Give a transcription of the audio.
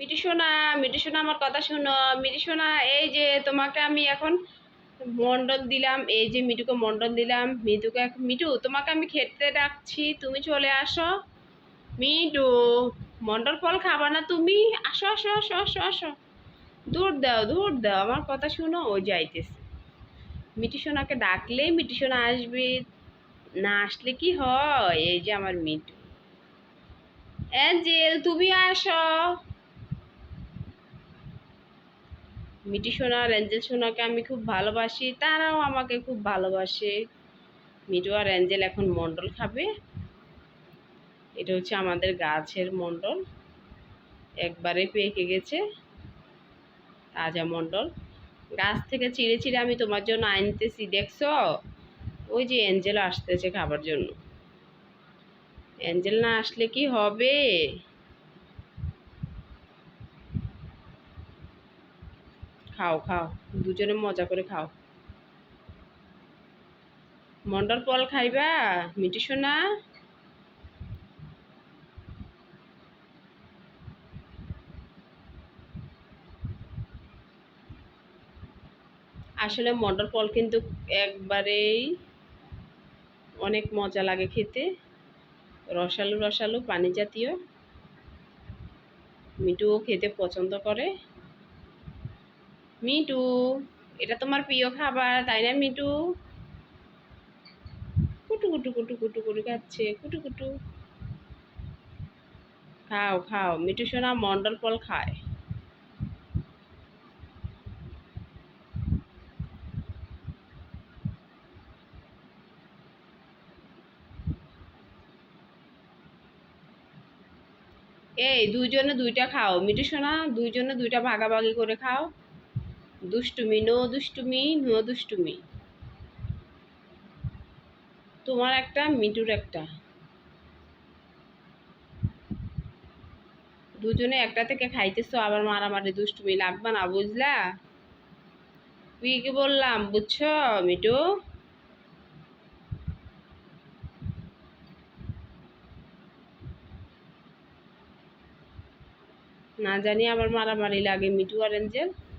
মিটি সোনা মিটি সোনা আমার কথা শোনো। মিটি সোনা এই যে তোমাকে আমি এখন মন্ডল দিলাম, এই যে মিটুকে মন্ডল দিলাম। মিটুকে মিটু, তোমাকে আমি খেতে ডাকছি, তুমি চলে আসো। মিটু মন্ডল ফল খাবা না তুমি? আসো আসো আসো আসো আসো। দূর দাও দূর দাও, আমার কথা শুনো, ও যাইতেছে। মিটি সোনাকে ডাকলেই মিটি সোনা আসবে। না আসলে কি হয়? এই যে আমার মিটু। অ্যাঞ্জেল, তুমি আসো। মিটি সোনা আর সোনাকে আমি খুব ভালোবাসি। তারাও আমাকে খুব ভালোবাসে। মিটু আর অ্যাঞ্জেল এখন মন্ডল খাবে। এটা হচ্ছে আমাদের গাছের মন্ডল একবারে পেকে গেছে। তাজা মন্ডল গাছ থেকে চিড়ে চিড়ে আমি তোমার জন্য আনতেছি, দেখছ? ওই যে অ্যাঞ্জেল আসতেছে খাবার জন্য। অ্যাঞ্জেল না আসলে কি হবে? খাও খাও। দুজনে মজা করে খাও। মন্ডল পল খাইবা? মিটি সোনা? আসলে মন্ডল পল কিন্তু একবারেই অনেক মজা লাগে খেতে। রসালো রসালো, পানি জাতীয়। মিটুও খেতে পছন্দ করে। মিটু, এটা তোমার প্রিয় খাবার, তাই না মিটু? কুটু কুটু কুটু কুটু কুটু খাচ্ছে, কুটু কুটু। খাও খাও, মিটু সোনা মন্ডল ফল খায়। এই, দুইজনে দুইটা খাও, মিটু সোনা, দুইজনে দুইটা ভাগাভাগি করে খাও। দুষ্টুমি, নো দুষ্টুমি নো দুষ্টুমি। তোমার একটা, মিটুর একটা। দুজনে একটা থেকে খাইতেছো, আবার মারামারি, দুষ্টুমি লাগবে না, বুঝলা? তুই কি বললাম, বুঝছ, মিটু? না জানি আবার মারামারি লাগে, মিটু আর এঞ্জেল।